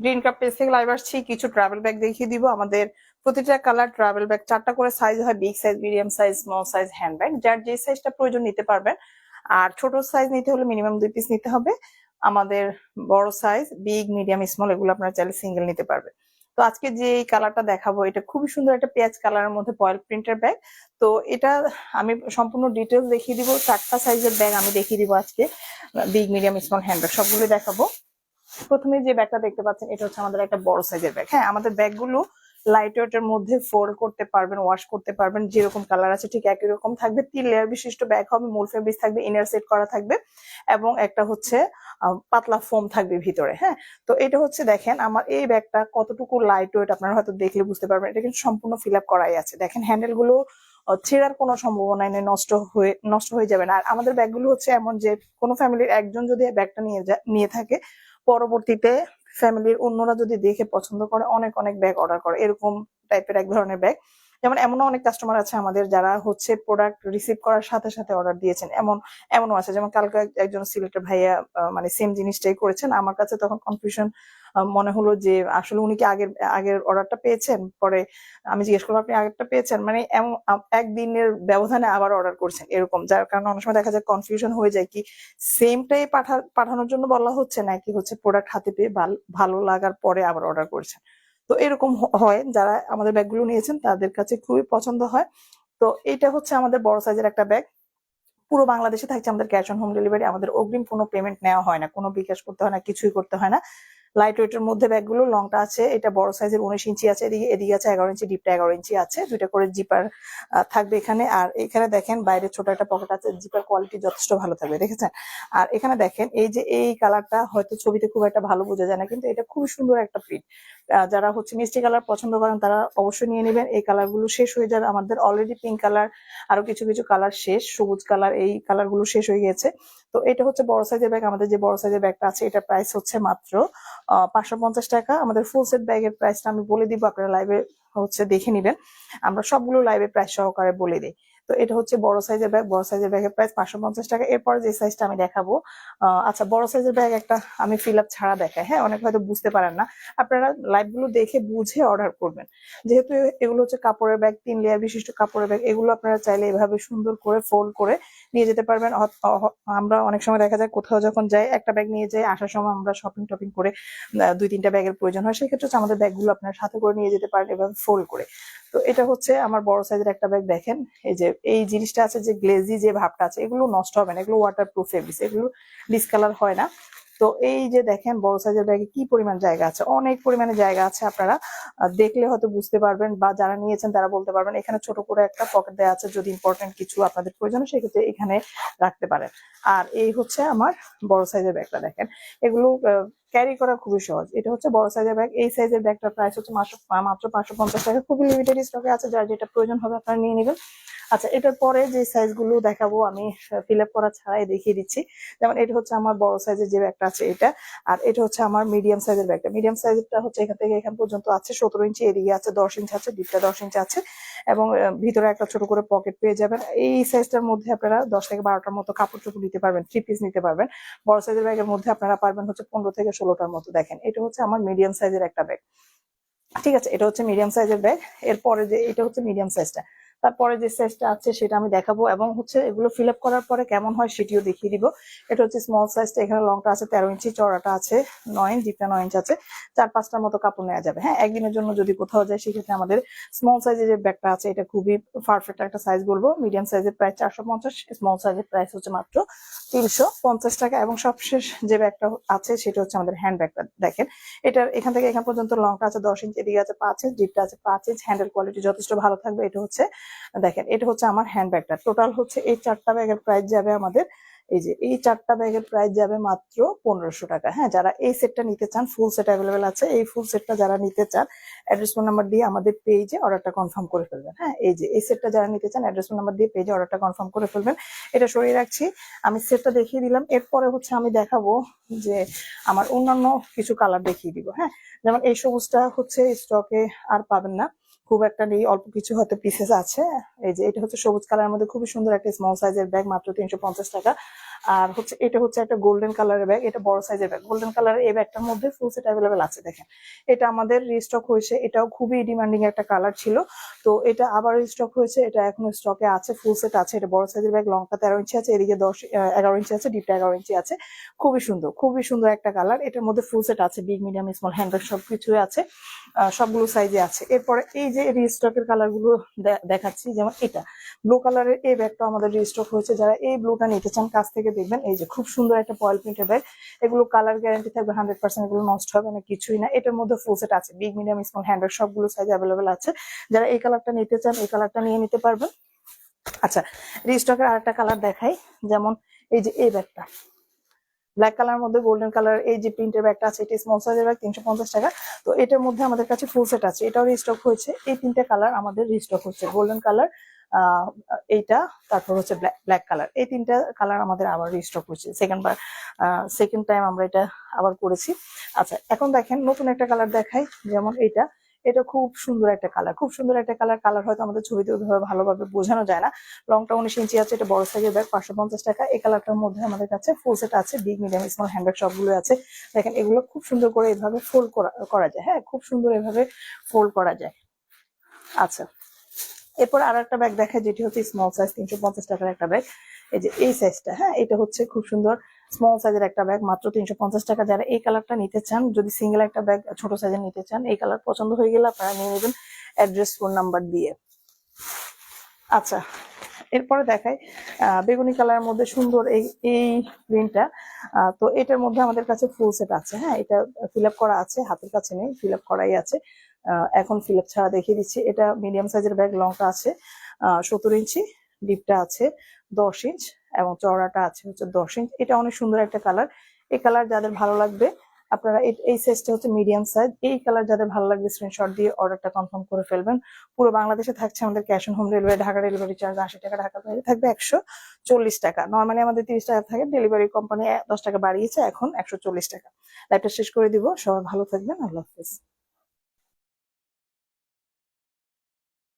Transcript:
Green cup page থেকে live আসছি, কিছু ট্রাভেল ব্যাগ দেখিয়ে দিব। আমাদের প্রতিটা কালার ট্রাভেল ব্যাগ চারটা করে সাইজ হয় big size medium size small size hand bag যার যে সাইজটা প্রয়োজন নিতে পারবেন, আর ছোট সাইজ নিতে হলে মিনিমাম দুই পিস নিতে হবে। আমাদের বড় সাইজ বিগ মিডিয়াম স্মল এগুলো আপনারা চাইলে সিঙ্গেল নিতে পারবেন। তো আজকে যে এই কালারটা দেখাবো, এটা খুবই সুন্দর একটা পেঁয়াজ কালারের মধ্যে পয়েল প্রিন্টের ব্যাগ তো এটা আমি সম্পূর্ণ ডিটেলস দেখিয়ে দিব, চারটা সাইজের ব্যাগ আমি দেখিয়ে দিব আজকে big medium small hand bag সবগুলো দেখাবো। প্রথমে যে ব্যাগটা দেখতে পাচ্ছেন এটা হচ্ছে আমাদের একটা বড় সাইজের ব্যাগ হ্যাঁ আমাদের ব্যাগগুলো লাইট ওয়েটের মধ্যে ফোল্ড করতে পারবেন ওয়াশ করতে পারবেন যেরকম কালার আছে ঠিক একই রকম থাকবে। তিন লেয়ার বিশিষ্ট ব্যাগ হবে মূল ফেব্রিক থাকবে ইনার সেট করা থাকবে এবং একটা হচ্ছে পাতলা ফোম থাকবে ভিতরে হ্যাঁ? তো এটা হচ্ছে দেখেন আমার এই ব্যাগটা কতটুকু লাইট ওয়েট আপনারা হয়তো দেখলে বুঝতে পারবেন এটা কিন্তু সম্পূর্ণ ফিল আপ করাই আছে। দেখেন হ্যান্ডেলগুলো আহ, ছেঁড়ার কোনো সম্ভাবনা নেই নষ্ট হয়ে নষ্ট হয়ে যাবে না। আর আমাদের ব্যাগগুলো হচ্ছে এমন যে কোনো ফ্যামিলির একজন যদি ব্যাগটা নিয়ে নিয়ে থাকে পরবর্তীতে ফ্যামিলির অন্যরা যদি দেখে পছন্দ করে, অনেক অনেক ব্যাগ অর্ডার করে। এরকম টাইপের এক ধরনের ব্যাগ যেমন এমনও অনেক কাস্টমার আছে আমাদের যারা হচ্ছে প্রোডাক্ট রিসিভ করার সাথে সাথে অর্ডার দিয়েছেন। এমন, এমনও আছে। যেমন কালকে একজন সিলেটের ভাইয়া মানে সেম জিনিসটাই করেছেন। আমার কাছে তখন কনফিউশন মনে হলো যে আসলে উনি কি আগের আগের অর্ডারটা পেয়েছেন? পরে আমি জিজ্ঞেস করলাম, আপনি আগেরটা পেয়েছেন? মানে এমন একদিনের ব্যবধানে আবার অর্ডার করছেন এরকম, যার কারণে অনেক সময় দেখা যায় কনফিউশন হয়ে যায় কি সেমটাই পাঠা, পাঠানোর জন্য বলা হচ্ছে নাকি হচ্ছে প্রোডাক্ট হাতে পেয়ে ভাল- লাগার পরে আবার অর্ডার করছেন? তো এরকম হয়, যারা আমাদের ব্যাগগুলো নিয়েছেন তাদের কাছে খুবই পছন্দ হয়। তো এটা হচ্ছে আমাদের বড় সাইজের একটা ব্যাগ পুরো বাংলাদেশে থাকছে আমাদের ক্যাশ অন হোম ডেলিভারি আমাদের অগ্রিম কোনো পেমেন্ট নেওয়া হয় না, কোনো বিকাশ করতে হয় না, কিছুই করতে হয় না। লাইট ওয়েটের মধ্যে ব্যাগগুলো লংটা আছে, এটা বড় সাইজের উনিশ ইঞ্চি আছে, এদিকে এদিকে আছে এগারো ইঞ্চি ডিপটা এগারো ইঞ্চি আছে, দুইটা করে জিপার থাকবে এখানে। আর এখানে দেখেন বাইরে ছোট একটা পকেট আছে জিপার কোয়ালিটি যথেষ্ট ভালো থাকবে, দেখেছেন? আর এখানে দেখেন এই যে এই কালারটা হয়তো ছবিতে খুব একটা ভালো বোঝা যায় না, কিন্তু এটা খুবই সুন্দর একটা প্রিন্ট যারা হচ্ছে মিষ্টি কালার পছন্দ করেন, তারা অবশ্যই নিয়ে নেবেন। এই কালারগুলো শেষ হয়ে যাবে, আমাদের অলরেডি পিঙ্ক কালার আরও কিছু কিছু কালার শেষ, সবুজ কালার এই কালারগুলো শেষ হয়ে গেছে। তো এটা হচ্ছে বড় সাইজের ব্যাগ আমাদের যে বড় সাইজের ব্যাগটা আছে এটা প্রাইস হচ্ছে মাত্র পাঁচশো পঞ্চাশ টাকা। আমাদের ফুল সেট ব্যাগের প্রাইসটা আমি বলে দিব, আপনারা লাইভে হচ্ছে দেখে নিবেন। আমরা সবগুলো লাইভে প্রাইস সহকারে বলে দিই। তো এটা হচ্ছে বড় সাইজের ব্যাগ, বড় সাইজের ব্যাগের প্রাইস পাঁচশো পঞ্চাশ টাকা। এরপরে যে সাইজটা আমি দেখাবো আচ্ছা বড় সাইজের ব্যাগ একটা আমি ফিল আপ ছাড়া দেখাই। হ্যাঁ অনেক হয়তো বুঝতে পারেন না। আপনারা লাইভগুলো দেখে বুঝে অর্ডার করবেন। যেহেতু এগুলো হচ্ছে কাপড়ের ব্যাগ, তিন লেয়ার বিশিষ্ট কাপড়ের ব্যাগ, এগুলো আপনারা চাইলে এভাবে সুন্দর করে ফোল্ড করে নিয়ে যেতে পারবেন। আমরা অনেক সময় দেখা যায় কোথাও যখন যাই, একটা ব্যাগ নিয়ে যাই, আসার সময় আমরা শপিং টপিং করে দুই তিনটা ব্যাগের প্রয়োজন হয়। সেক্ষেত্রে আমাদের ব্যাগগুলো আপনার সাথে করে নিয়ে যেতে পারেন এভাবে ফোল্ড করে। তো এটা হচ্ছে আমার বড় সাইজের একটা ব্যাগ দেখেন। এই যে, এই জিনিসটা আছে যে গ্লেজি যে ভাবটা আছে, এগুলো নষ্ট হবে না। এগুলো ওয়াটার প্রুফ এগুলো ডিসকালার হয় না। তো এই যে দেখেন বড় সাইজের ব্যাগে কি পরিমাণ জায়গা আছে? অনেক পরিমাণে জায়গা আছে আপনারা। দেখলে হয়তো বুঝতে পারবেন বা যারা নিয়েছেন তারা বলতে পারবেন, এখানে ছোট করে একটা পকেট দেওয়া আছে যদি ইম্পর্টেন্ট কিছু আপনাদের প্রয়োজন সেক্ষেত্রে এখানে রাখতে পারেন। আর এই হচ্ছে আমার বড় সাইজের ব্যাগটা দেখেন। এগুলো ক্যারি করা খুবই সহজ। এটা হচ্ছে বড় সাইজের ব্যাগ এই সাইজের ব্যাগটার প্রাইস হচ্ছে মাত্র মাত্র পাঁচশো পঞ্চাশ টাকা। খুবই লিমিটেড স্টকে আছে। যার যেটা প্রয়োজন হবে আপনারা নিয়ে নেবেন। আচ্ছা এটার পরে যে সাইজগুলো দেখাবো আমি ফিল আপ করা ছাড়াই দেখিয়ে দিচ্ছি। যেমন এটা হচ্ছে আমার বড় সাইজের যে ব্যাগটা আছে এটা, আর এটা হচ্ছে আমার মিডিয়াম সাইজের ব্যাগটা মিডিয়াম সাইজেরটা হচ্ছে এখান থেকে এখান পর্যন্ত আছে, সতেরো ইঞ্চি এরিয়া আছে, দশ ইঞ্চি আছে ডিপটা দশ ইঞ্চি আছে, এবং ভিতরে একটা ছোট করে পকেট পেয়ে যাবেন। এই সাইজটার মধ্যে আপনারা দশ থেকে বারোটার মতো কাপড় চোপড় নিতে পারবেন থ্রি পিস নিতে পারবেন। বড় সাইজের ব্যাগের মধ্যে আপনারা পারবেন হচ্ছে পনেরো থেকে ষোলোটার মতো। দেখেন, এটা হচ্ছে আমার মিডিয়াম সাইজের একটা ব্যাগ ঠিক আছে, এটা হচ্ছে মিডিয়াম সাইজের ব্যাগ এরপরে যে, এটা হচ্ছে মিডিয়াম সাইজটা তারপরে যে সাইজটা আছে সেটা আমি দেখাবো এবং হচ্ছে এগুলো ফিল আপ করার পরে কেমন হয় সেটিও দেখিয়ে দিব। এটা হচ্ছে স্মল সাইজটা এখানে লংটা আছে, তেরো ইঞ্চি চড়াটা আছে নয় ডিপটা নয় ইঞ্চ আছে। চার পাঁচটার মতো কাপড় নেওয়া যাবে। হ্যাঁ একদিনের জন্য যদি কোথাও যায় সেক্ষেত্রে আমাদের স্মল সাইজের যে ব্যাগটা আছে, এটা খুবই পারফেক্ট একটা সাইজ বলব। মিডিয়াম সাইজের প্রাইস চারশো পঞ্চাশ স্মল সাইজের প্রাইস হচ্ছে মাত্র তিনশো পঞ্চাশ টাকা এবং সবশেষ যে ব্যাগটা আছে সেটা হচ্ছে আমাদের হ্যান্ড ব্যাগটা দেখেন এটার এখান থেকে এখান পর্যন্ত লংটা আছে দশ ইঞ্চ, এদিকে আছে পাঁচ ইঞ্চ ডিপটা আছে পাঁচ ইঞ্চ হ্যান্ডেল কোয়ালিটি যথেষ্ট ভালো থাকবে। এটা হচ্ছে দেখেন, এটা হচ্ছে আমার হ্যান্ড ব্যাগটা টোটাল হচ্ছে এই চারটা ব্যাগের প্রাইস যাবে আমাদের, এই যে এই চারটা ব্যাগের প্রাইস যাবে মাত্র পনেরোশো টাকা। হ্যাঁ যারা এই সেটটা নিতে চান ফুল সেট অ্যাভেলেবেল আছে, এই ফুল সেটটা যারা নিতে চান অ্যাড্রেস ফোন নাম্বার দিয়ে আমাদের পেজে অর্ডারটা কনফার্ম করে ফেলবেন। হ্যাঁ এই যে এই সেটটা যারা নিতে চান অ্যাড্রেস ফোন নাম্বার দিয়ে পেজে অর্ডারটা কনফার্ম করে ফেলবেন। এটা সরিয়ে রাখছি। আমি সেটটা দেখিয়ে দিলাম। এরপরে হচ্ছে আমি দেখাবো যে আমার অন্যান্য কিছু কালার দেখিয়ে দিব। হ্যাঁ যেমন এই সবুজটা হচ্ছে স্টকে আর পাবেন না। খুব একটা নেই অল্প কিছু হয়তো পিসেস আছে। এই যে এটা হচ্ছে সবুজ কালারের মধ্যে খুবই সুন্দর একটা স্মল সাইজের ব্যাগ মাত্র তিনশো পঞ্চাশ টাকা। আর হচ্ছে এটা হচ্ছে একটা গোল্ডেন কালারের ব্যাগ এটা বড় সাইজের ব্যাগ গোল্ডেন কালারের এই ব্যাগটার মধ্যে ফুল সেট অ্যাভেলেবেল আছে দেখেন। এটা আমাদের রিস্টক হয়েছে এটাও খুবই ডিমান্ডিং একটা কালার ছিল। তো এটা আবার রিস্টক হয়েছে এটা এখনও স্টকে আছে ফুল সেট আছে। এটা বড় সাইজের ব্যাগ লংটা তেরো ইঞ্চি আছে এদিকে দশ এগারো ইঞ্চি আছে ডিপটা এগারো ইঞ্চি আছে। খুবই সুন্দর খুবই সুন্দর একটা কালার এটার মধ্যে ফুল সেট আছে বিগ মিডিয়াম স্মল হ্যান্ডব্যাগ সবকিছু আছে। আহ, সবগুলো সাইজে আছে। এরপরে এই যে রিস্টকের কালারগুলো দে- দেখাচ্ছি, যেমন এটা। ব্লু কালারের এই ব্যাগটা আমাদের রিস্টক হয়েছে। যারা এই ব্লুটা নিতে চান, কাছ থেকে দেখবেন, এই যে খুব সুন্দর একটা পয়েল প্রিন্টের ব্যাগ এগুলো কালার গ্যারান্টি থাকবে হান্ড্রেড পার্সেন্ট এগুলো নষ্ট হবে না, কিছুই না। এটার মধ্যে ফুল সেট আছে। বিগ মিডিয়াম স্মল হ্যান্ডব্যাগ সবগুলো সাইজ অ্যাভেলেবেল আছে। যারা এই কালারটা নিতে চান, এই কালারটা নিয়ে নিতে পারবেন। আচ্ছা রিস্টকের আরেকটা কালার দেখাই। যেমন এই যে এই ব্যাগটা ব্ল্যাক কালার মধ্যে গোল্ডেন কালার এই যে প্রিন্টের ব্যাগটা আছে, এটা স্মল সাইজের ব্যাগ তিনশো পঞ্চাশ টাকা। তো এটার মধ্যে আমাদের কাছে ফুল সেট আছে। এটাও রিস্টক হয়েছে। এই তিনটে কালার আমাদের রিস্টক হচ্ছে। গোল্ডেন কালার এইটা, তারপর হচ্ছে ব্ল্যাক কালার এই তিনটা কালার আমাদের আবার রিস্টক হচ্ছে সেকেন্ড বার সেকেন্ড টাইম আমরা এটা আবার করেছি। আচ্ছা এখন দেখেন নতুন একটা কালার দেখাই, যেমন এইটা। এটা খুব সুন্দর একটা কালার খুব সুন্দর একটা কালার কালার হয়তো আমাদের ছবিতে ওইভাবে ভালোভাবে বোঝানো যায় না। লংটা উনিশ ইঞ্চি আছে, এটা বড় সাইজের ব্যাগ পাঁচশো পঞ্চাশ টাকা। এই কালারটার মধ্যে আমাদের কাছে ফুল সেট আছে বিগ মিডিয়াম স্মল হ্যান্ডব্যাগ সবগুলো আছে। দেখেন, এগুলো খুব সুন্দর করে এভাবে ফোল্ড করা যায় হ্যাঁ? খুব সুন্দর এভাবে ফোল্ড করা যায়। আচ্ছা এরপর আর একটা ব্যাগ দেখায় যেটি হচ্ছে স্মল সাইজ তিনশো পঞ্চাশ টাকার একটা ব্যাগ এই যে, এই সাইজটা হ্যাঁ? এটা হচ্ছে খুব সুন্দর। স্মল সাইজের একটা ব্যাগ মাত্র তিনশো পঞ্চাশ টাকা। যারা এই কালারটা নিতে চান, যদি সিঙ্গেল একটা ব্যাগ ছোট সাইজের নিতে চান, এই কালার পছন্দ হয়ে গেলে আপনারা নিয়ে নেবেন অ্যাড্রেস ফোন নাম্বার দিয়ে। আচ্ছা এরপরে দেখাই বেগুনি কালারের মধ্যে সুন্দর এই এই প্রিন্টটা তো এটার মধ্যে আমাদের কাছে ফুল সেট আছে হ্যাঁ? এটা ফিল করা আছে, হাতের কাছে নেই ফিল করাই আছে। এখন ফিল ছাড়া দেখিয়ে দিচ্ছি, এটা মিডিয়াম সাইজের ব্যাগ লংটা আছে সত্তর ইঞ্চি ডিপটা আছে, দশ ইঞ্চ। এবং চওড়াটা আছে হচ্ছে দশ ইঞ্চ এটা অনেক সুন্দর একটা কালার এই কালার যাদের ভালো লাগবে, আপনারা এই- সাইজটা হচ্ছে মিডিয়াম সাইজ এই কালার যাদের ভালো লাগবে স্ক্রিনশট দিয়ে অর্ডারটা কনফার্ম করে ফেলবেন। পুরো বাংলাদেশে থাকছে আমাদের cash on home delivery Dhaka delivery charge আশি টাকা, ঢাকা বাইরে থাকবে একশো চল্লিশ টাকা। নর্মালি আমাদের তিরিশ টাকা থাকে ডেলিভারি কোম্পানি দশ টাকা বাড়িয়েছে, এখন একশো চল্লিশ টাকা। লাইভটা শেষ করে দিব। সবাই ভালো থাকবেন। আল্লাহ হাফিজ।